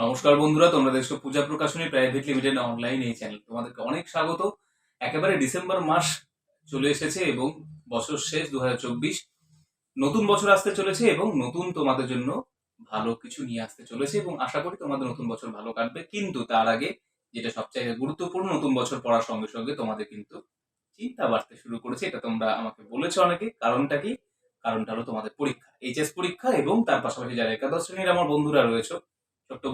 নমস্কার বন্ধুরা, তোমরা দেখছ Puja Prakashani private limited online এই চ্যানেল তোমাদেরকে অনেক স্বাগত। একেবারে ডিসেম্বর মাস চলে এসেছে এবং বছর শেষ দু হাজার চব্বিশ। নতুন বছর আসতে চলেছে এবং নতুন তোমাদের জন্য ভালো কিছু নিয়ে আসতে চলেছে এবং আশা করি তোমাদের নতুন বছর ভালো কাটবে। কিন্তু তার আগে যেটা সবচেয়ে গুরুত্বপূর্ণ, নতুন বছর পড়ার সঙ্গে সঙ্গে তোমাদের কিন্তু চিন্তা বাড়তে শুরু করেছে। এটা তোমরা আমাকে বলেছ অনেকে, কারণটা কি? কারণটা হলো তোমাদের পরীক্ষা এইচএস পরীক্ষা এবং তার পাশাপাশি যারা একাদশ শ্রেণির আমার বন্ধুরা রয়েছে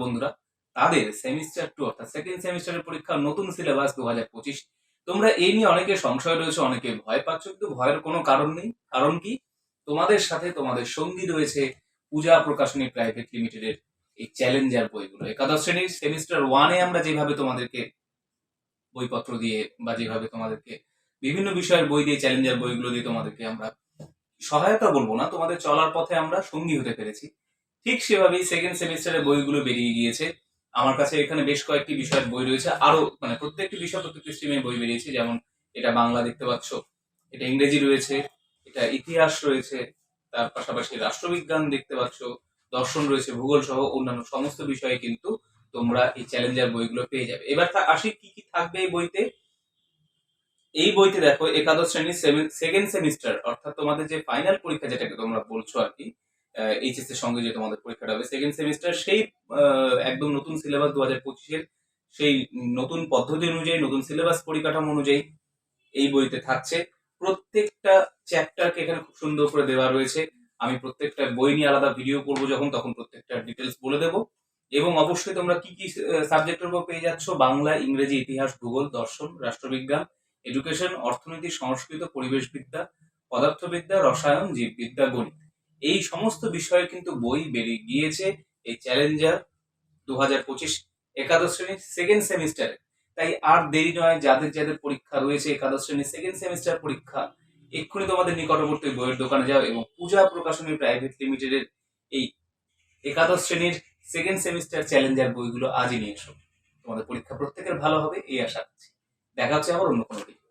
বন্ধুরা, তাদের সেমিস্টার টু অর্থাৎ সেকেন্ড সেমিস্টারের পরীক্ষা নতুন সিলেবাস দু হাজার পঁচিশ। তোমরা এই নিয়ে অনেকে সংশয় রয়েছে, অনেকে ভয় পাচ্ছ, কিন্তু ভয়ের কোনো কারণ নেই। কারণ কি? তোমাদের সাথে তোমাদের সঙ্গী রয়েছে পূজা প্রকাশনী প্রাইভেট লিমিটেডের এই চ্যালেঞ্জার বইগুলো। একাদশ শ্রেণির সেমিস্টার ওয়ানে আমরা যেভাবে তোমাদেরকে বইপত্র দিয়ে বা যেভাবে তোমাদেরকে বিভিন্ন বিষয়ের বই দিয়ে চ্যালেঞ্জার বইগুলো দিয়ে তোমাদেরকে আমরা সহায়তা বলব না, তোমাদের চলার পথে আমরা সঙ্গী হতে পেরেছি। ঠিক সেভাবেই সেকেন্ড সেমিস্টারের বইগুলো বেরিয়ে গিয়েছে। আমার কাছে এখানে বেশ কয়েকটি বিষয়ের বই রয়েছে। আরও মানে প্রত্যেকটি বিষয় প্রত্যেকটি স্ট্রিমে বই বেরিয়েছে। যেমন এটা বাংলা দেখতে পাচ্ছ, এটা ইংরেজি রয়েছে, এটা ইতিহাস রয়েছে, তার পাশাপাশি রাষ্ট্রবিজ্ঞান দেখতে পাচ্ছ, দর্শন রয়েছে, ভূগোল সহ অন্যান্য সমস্ত বিষয়ে কিন্তু তোমরা এই চ্যালেঞ্জার বইগুলো পেয়ে যাবে। এবার আসি কি কি থাকবে এই বইতে? এই বইতে দেখো, একাদশ শ্রেণির সেকেন্ড সেমিস্টার অর্থাৎ তোমাদের যে ফাইনাল পরীক্ষা যেটাকে তোমরা বলছো আর কি এইচএস এর সঙ্গে যে তোমাদের পরীক্ষাটা হবে সেকেন্ড সেমিস্টার সেই একদম নতুন সিলেবাস দু হাজার পঁচিশের সেই নতুন পদ্ধতি অনুযায়ী, নতুন সিলেবাস পরিকাঠামো অনুযায়ী এই বইতে থাকছে। প্রত্যেকটা চ্যাপ্টারকে এখানে খুব সুন্দর করে দেওয়া রয়েছে। আমি প্রত্যেকটা বই নিয়ে আলাদা ভিডিও করব যখন, তখন প্রত্যেকটা ডিটেলস বলে দেবো। এবং অবশ্যই তোমরা কি কি সাবজেক্টের উপর পেয়ে যাচ্ছ? বাংলা, ইংরেজি, ইতিহাস, ভূগোল, দর্শন, রাষ্ট্রবিজ্ঞান এডুকেশন অর্থনীতি, সংস্কৃত, পরিবেশবিদ্যা, পদার্থবিদ্যা, রসায়ন, জীববিদ্যা, গণিত। এই সমস্ত বিষয়ের কিন্তু বই বেরিয়ে গিয়েছে এই চ্যালেঞ্জার দু হাজার পঁচিশ একাদশ শ্রেণির সেকেন্ড সেমিস্টারে তাই আর দেরি নয়, যাদের যাদের পরীক্ষা রয়েছে একাদশ শ্রেণির সেকেন্ড সেমিস্টার পরীক্ষা, এক্ষুনি তোমাদের নিকটবর্তী বইয়ের দোকানে যাও এবং পূজা প্রকাশনী প্রাইভেট লিমিটেডের এই একাদশ শ্রেণির সেকেন্ড সেমিস্টার চ্যালেঞ্জার বইগুলো আজই নিয়ে এসো। তোমাদের পরীক্ষা প্রত্যেকের ভালো হবে, এই আশা করছি দেখা হচ্ছে আবার অন্য কোনো ভিডিও